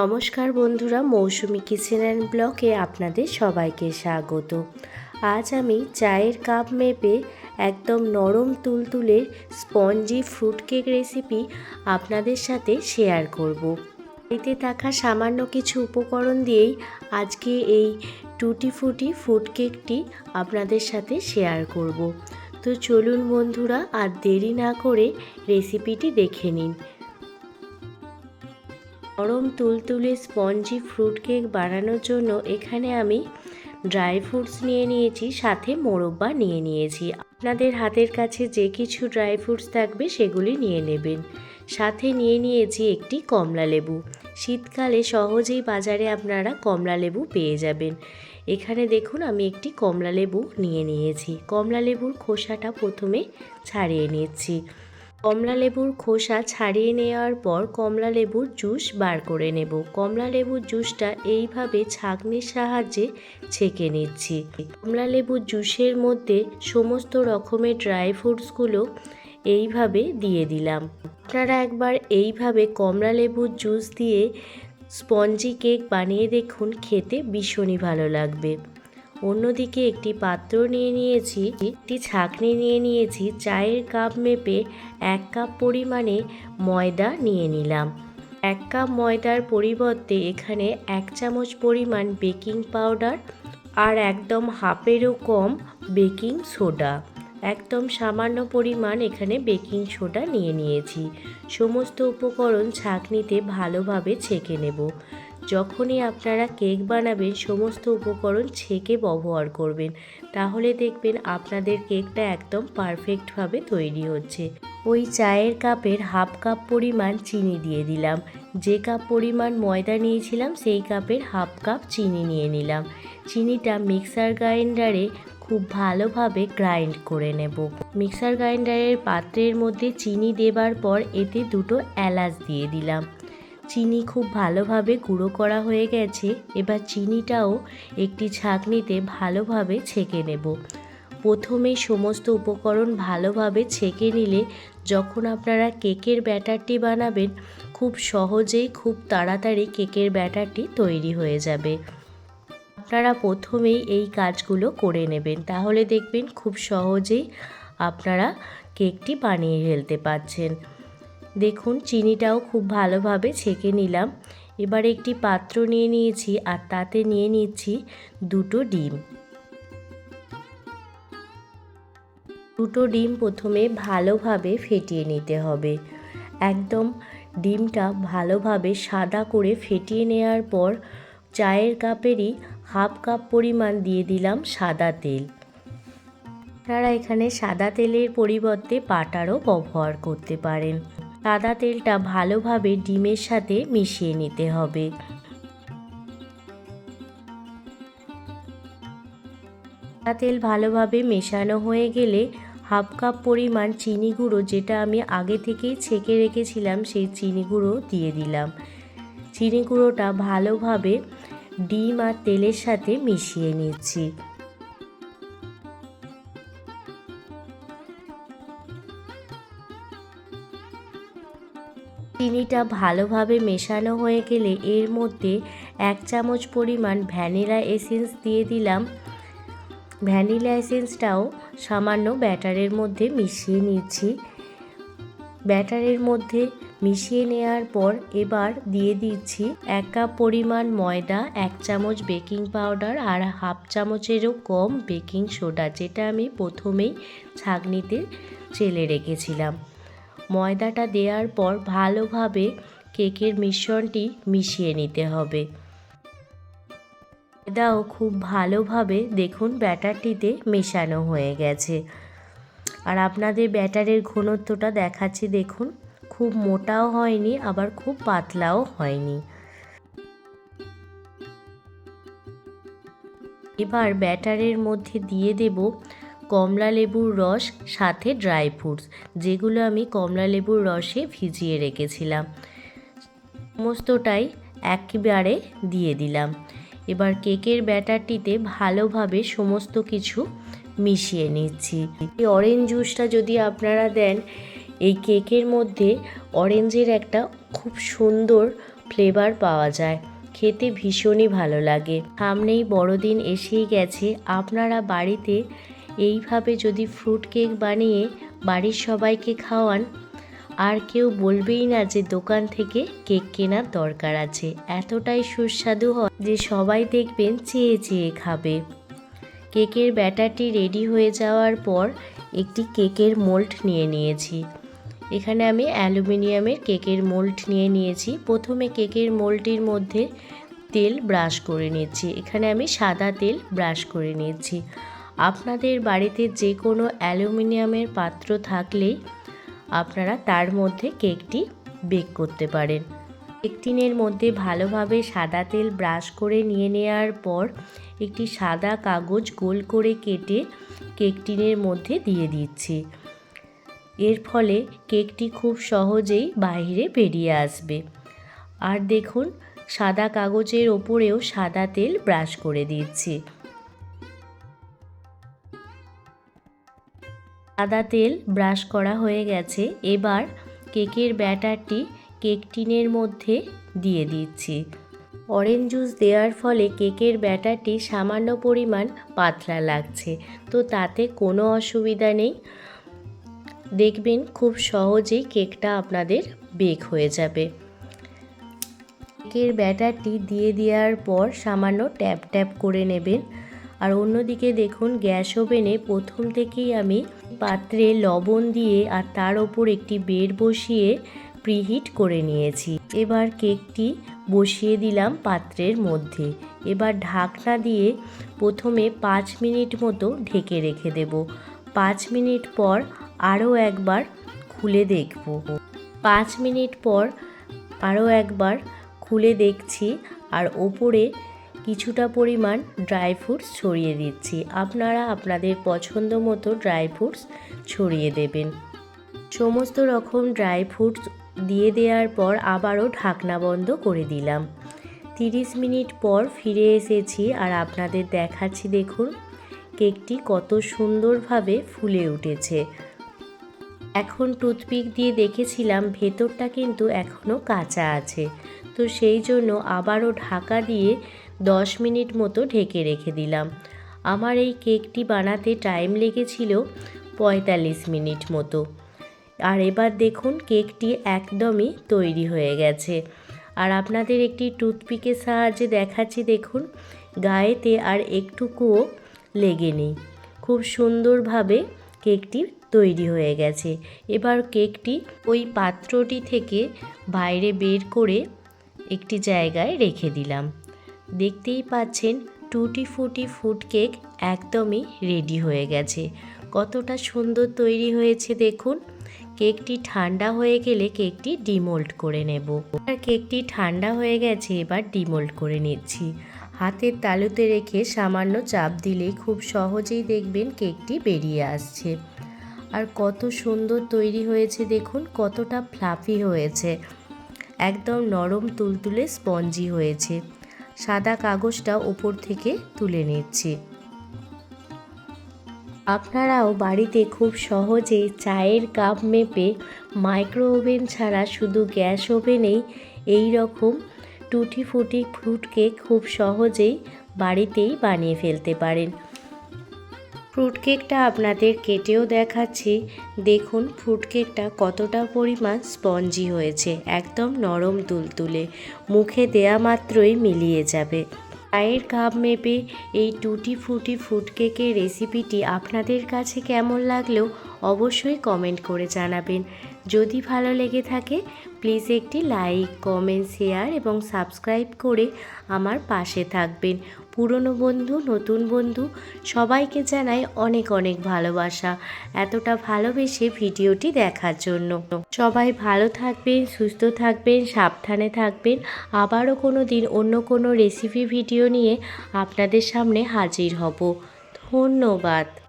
নমস্কার বন্ধুরা, মৌসুমি kitchen and ব্লকে আপনাদের সবাইকে স্বাগত আজ আমি চায়ের কাপ মেপে একদম নরম তুলতুলের স্পঞ্জি ফ্রুট কেক রেসিপি আপনাদের সাথে শেয়ার করব। বাড়িতে থাকা সামান্য কিছু উপকরণ দিয়েই আজকে এই টুটি ফুটি ফ্রুট কেকটি আপনাদের সাথে শেয়ার করব। তো চলুন বন্ধুরা, আর দেরি না করে রেসিপিটি দেখে নিন নরম তুলতুলে স্পঞ্জি ফ্রুট কেক বানানোর জন্য এখানে আমি ড্রাই ফ্রুটস নিয়ে নিয়েছি, সাথে মোরব্বা নিয়ে নিয়েছি। আপনাদের হাতের কাছে যে কিছু ড্রাই ফ্রুটস থাকবে সেগুলি নিয়ে নেবেন। সাথে নিয়ে নিয়েছি একটি কমলা লেবু। শীতকালে সহজেই বাজারে আপনারা কমলা লেবু পেয়ে যাবেন। এখানে দেখুন, আমি একটি কমলা লেবু নিয়ে নিয়েছি। কমলা লেবুর খোসাটা প্রথমে ছাড়িয়ে নিচ্ছি। কমলা লেবুর খোসা ছাড়িয়ে নেওয়ার পর কমলা লেবুর জুস বার করে নেব। কমলা লেবুর জুসটা এইভাবে ছাঁকনির সাহায্যে ছেঁকে নিচ্ছি। কমলা লেবুর জুসের মধ্যে সমস্ত রকমের ড্রাই ফ্রুটসগুলো এইভাবে দিয়ে দিলাম। আপনারা একবার এইভাবে কমলা লেবুর জুস দিয়ে স্পঞ্জি কেক বানিয়ে দেখুন, খেতে ভীষণই ভালো লাগবে। অন্যদিকে একটি পাত্র নিয়ে নিয়েছি, একটি ছাঁকনি নিয়ে নিয়েছি, চায়ের কাপ মেপে এক কাপ পরিমাণে ময়দা নিয়ে নিলাম। এক কাপ ময়দার পরিবর্তে এখানে এক চামচ পরিমাণ বেকিং পাউডার আর একদম হাফেরও কম বেকিং সোডা। একদম সামান্য পরিমাণ এখানে বেকিং সোডা নিয়ে নিয়েছি। সমস্ত উপকরণ ছাঁকনিতে ভালোভাবে ছেঁকে নেব। যখনই আপনারা কেক বানাবেন, সমস্ত উপকরণ ছেঁকে ব্যবহার করবেন। তাহলে দেখবেন আপনাদের কেকটা একদম পারফেক্টভাবে তৈরি হচ্ছে। ওই চায়ের কাপের হাফ কাপ পরিমাণ চিনি দিয়ে দিলাম। যে কাপ পরিমাণ ময়দা নিয়েছিলাম, সেই কাপের হাফ কাপ চিনি নিয়ে নিলাম। চিনিটা মিক্সার গ্রাইন্ডারে খুব ভালোভাবে গ্রাইন্ড করে নেব। মিক্সার গ্রাইন্ডারের পাত্রের মধ্যে চিনি দেবার পর এতে দুটো এলাচ দিয়ে দিলাম। চিনি খুব ভালোভাবে গুঁড়ো করা হয়ে গেছে, এবার চিনিটাও একটি ছাঁকনিতে ভালোভাবে ছেঁকে নেব। প্রথমেই সমস্ত উপকরণ ভালোভাবে ছেঁকে নিলে যখন আপনারা কেকের ব্যাটারটি বানাবেন, খুব সহজেই খুব তাড়াতাড়ি কেকের ব্যাটারটি তৈরি হয়ে যাবে। আপনারা প্রথমেই এই কাজগুলো করে নেবেন, তাহলে দেখবেন খুব সহজেই আপনারা কেকটি বানিয়ে ফেলতে পারছেন। দেখুন, চিনিটাও খুব ভালোভাবে ছেঁকে নিলাম। এবার একটি পাত্র নিয়ে নিয়েছি আর তাতে নিয়ে নিচ্ছি দুটো ডিম। দুটো ডিম প্রথমে ভালোভাবে ফেটিয়ে নিতে হবে। একদম ডিমটা ভালোভাবে সাদা করে ফেটিয়ে নেওয়ার পর চায়ের কাপেরই হাফ কাপ পরিমাণ দিয়ে দিলাম সাদা তেল। আপনারা এখানে সাদা তেলের পরিবর্তে বাটারও ব্যবহার করতে পারেন। সাদা তেলটা ভালোভাবে ডিমের সাথে মিশিয়ে নিতে হবে। সাদা তেল ভালোভাবে মেশানো হয়ে গেলে হাফ কাপ পরিমাণ চিনি গুঁড়ো, যেটা আমি আগে থেকেই ছেঁকে রেখেছিলাম, সেই চিনি গুঁড়ো দিয়ে দিলাম। চিনি গুঁড়োটা ভালোভাবে ডিম আর তেলের সাথে মিশিয়ে নিচ্ছি। চিনিটা ভালোভাবে মেশানো হয়ে গেলে এর মধ্যে এক চামচ পরিমাণ ভ্যানিলা এসেন্স দিয়ে দিলাম। ভ্যানিলা এসেন্সটাও সামান্য ব্যাটারের মধ্যে মিশিয়ে নিচ্ছি। ব্যাটারের মধ্যে মিশিয়ে নেওয়ার পর এবার দিয়ে দিচ্ছি এক কাপ পরিমাণ ময়দা, এক চামচ বেকিং পাউডার আর হাফ চামচেরও কম বেকিং সোডা, যেটা আমি প্রথমেই ছাগনিতে চেলে রেখেছিলাম। ময়দাটা দেওয়ার পর ভালোভাবে কেকের মিশ্রণটি মিশিয়ে নিতে হবে। ময়দাও খুব ভালোভাবে দেখুন ব্যাটারটিতে মেশানো হয়ে গেছে। আর আপনাদের ব্যাটারের ঘনত্বটা দেখাচ্ছি, দেখুন। খুব মোটাও হয়নি, আবার খুব পাতলাও হয়নি। এবার ব্যাটারের মধ্যে দিয়ে দেব কমলা লেবুর রস, সাথে ড্রাই ফ্রুটস, যেগুলো আমি কমলা লেবুর রসে ভিজিয়ে রেখেছিলাম। সমস্তটাই একবারে দিয়ে দিলাম। এবার কেকের ব্যাটারটিতে ভালোভাবে সমস্ত কিছু মিশিয়ে নিচ্ছি। এই অরেঞ্জ জুসটা যদি আপনারা দেন, এই কেকের মধ্যে অরেঞ্জের একটা খুব সুন্দর ফ্লেভার পাওয়া যায়। খেতে ভীষণই ভালো লাগে। সামনেই বড়দিন এসেই গেছে। আপনারা বাড়িতে এইভাবে যদি ফ্রুট কেক বানিয়ে বাড়ির সবাইকে খাওয়ান, আর কেউ বলবেই না যে দোকান থেকে কেক কেনার দরকার আছে। এতটাই সুস্বাদু হয় যে সবাই দেখবেন চেয়ে চেয়ে খাবে। কেকের ব্যাটারটি রেডি হয়ে যাওয়ার পর একটি কেকের মোল্ড নিয়ে নিয়েছি। এখানে আমি অ্যালুমিনিয়ামের কেকের মোল্ড নিয়ে নিয়েছি। প্রথমে কেকের মোল্ডটির মধ্যে তেল ব্রাশ করে নিচ্ছি। এখানে আমি সাদা তেল ব্রাশ করে নিচ্ছি। আপনাদের বাড়িতে যে কোনো অ্যালুমিনিয়ামের পাত্র থাকলেই আপনারা তার মধ্যে কেকটি বেক করতে পারেন। কেক টিনের মধ্যে ভালোভাবে সাদা তেল ব্রাশ করে নিয়ে নেওয়ার পর একটি সাদা কাগজ গোল করে কেটে কেকটিনের মধ্যে দিয়ে দিচ্ছি। এর ফলে কেকটি খুব সহজেই বাইরে বেরিয়ে আসবে। আর দেখুন, সাদা কাগজের ওপরেও সাদা তেল ব্রাশ করে দিচ্ছি। সাদা তেল ব্রাশ করা হয়ে গেছে। এবার কেকের ব্যাটারটি কেক টিনের মধ্যে দিয়ে দিচ্ছি। অরেঞ্জ জুস দেওয়ার ফলে কেকের ব্যাটারটি সামান্য পরিমাণ পাতলা লাগছে। তো তাতে কোনো অসুবিধা নেই। দেখবেন খুব সহজেই কেকটা আপনাদের বেক হয়ে যাবে। কেকের ব্যাটারটি দিয়ে দেওয়ার পর সামান্য ট্যাপ ট্যাপ করে নেবেন। আর অন্যদিকে দেখুন, গ্যাস ওভেনে প্রথম থেকেই আমি পাত্রে লবণ দিয়ে আর তার ওপর একটি বেড বসিয়ে প্রিহিট করে নিয়েছি। এবার কেকটি বসিয়ে দিলাম পাত্রের মধ্যে। এবার ঢাকনা দিয়ে প্রথমে পাঁচ মিনিট মতো ঢেকে রেখে দেব। পাঁচ মিনিট পর আরও একবার খুলে দেখব। পাঁচ মিনিট পর আরও একবার খুলে দেখছি আর ওপরে কিছুটা পরিমাণ ড্রাই ফ্রুটস ছড়িয়ে দিচ্ছি। আপনারা আপনাদের পছন্দ মতো ড্রাই ফ্রুটস ছড়িয়ে দেবেন। সমস্ত রকম ড্রাই ফ্রুটস দিয়ে দেওয়ার পর আবারও ঢাকনা বন্ধ করে দিলাম। তিরিশ মিনিট পর ফিরে এসেছি আর আপনাদের দেখাচ্ছি দেখুন, কেকটি কত সুন্দরভাবে ফুলে উঠেছে। এখন টুথপিক দিয়ে দেখেছিলাম, ভেতরটা কিন্তু এখনও কাঁচা আছে। তো সেই জন্য আবারও ঢাকা দিয়ে দশ মিনিট মতো ঢেকে রেখে দিলাম। আমার এই কেকটি বানাতে টাইম লেগেছিল পঁয়তাল্লিশ মিনিট মতো। আর এবার দেখুন কেকটি একদমই তৈরি হয়ে গেছে। আর আপনাদের একটি টুথপিকের সাহায্যে দেখাচ্ছি দেখুন, গায়েতে আর একটুকুও লেগে নেই। খুব সুন্দরভাবে কেকটি তৈরি হয়ে গেছে। এবার কেকটি ওই পাত্রটি থেকে বাইরে বের করে একটি জায়গায় রেখে দিলাম। দেখতেই পাচ্ছেন টুটি ফুটি ফুড কেক একদমই রেডি হয়ে গেছে। কতটা সুন্দর তৈরি হয়েছে দেখুন। কেকটি ঠান্ডা হয়ে গেলে কেকটি ডিমোল্ড করে নেব। আর কেকটি ঠান্ডা হয়ে গেছে, এবার ডিমোল্ড করে নিচ্ছি। হাতের তালুতে রেখে সামান্য চাপ দিলেই খুব সহজেই দেখবেন কেকটি বেরিয়ে আসছে। আর কত সুন্দর তৈরি হয়েছে দেখুন, কতটা ফ্লাফি হয়েছে। একদম নরম তুলতুলে স্পঞ্জি হয়েছে। সাদা কাগজটা ওপর থেকে তুলে নিচ্ছি। আপনারাও বাড়িতে খুব সহজেই চায়ের কাপ মেপে মাইক্রো ওভেন ছাড়া শুধু গ্যাস ওভেনেই এই রকম টুটি ফুটি ফ্রুট কেক খুব সহজেই বাড়িতেই বানিয়ে ফেলতে পারেন। ফ্রুট কেকটা আপনাদের কেটেও দেখাচ্ছি। দেখুন ফ্রুট কেকটা কতটা পরিমাণ স্পঞ্জি হয়েছে, একদম নরম তুলতুলে। মুখে দেয়া মাত্রই মিলিয়ে যাবে। চায়ের কাপ মেপে এই টুটি ফুটি ফ্রুট কেকের রেসিপিটি আপনাদের কাছে কেমন লাগলেও অবশ্যই কমেন্ট করে জানাবেন। যদি ভালো লেগে থাকে, প্লিজ একটি লাইক, কমেন্ট, শেয়ার এবং সাবস্ক্রাইব করে আমার পাশে থাকবেন। পুরনো বন্ধু, নতুন বন্ধু, সবাইকে জানাই অনেক অনেক ভালোবাসা। এতটা ভালোবেসে ভিডিওটি দেখার জন্য। সবাই ভালো থাকবেন, সুস্থ থাকবেন, সাবধানে থাকবেন। আবারও কোনো দিন অন্য কোনো রেসিপি ভিডিও নিয়ে আপনাদের সামনে হাজির হব। ধন্যবাদ।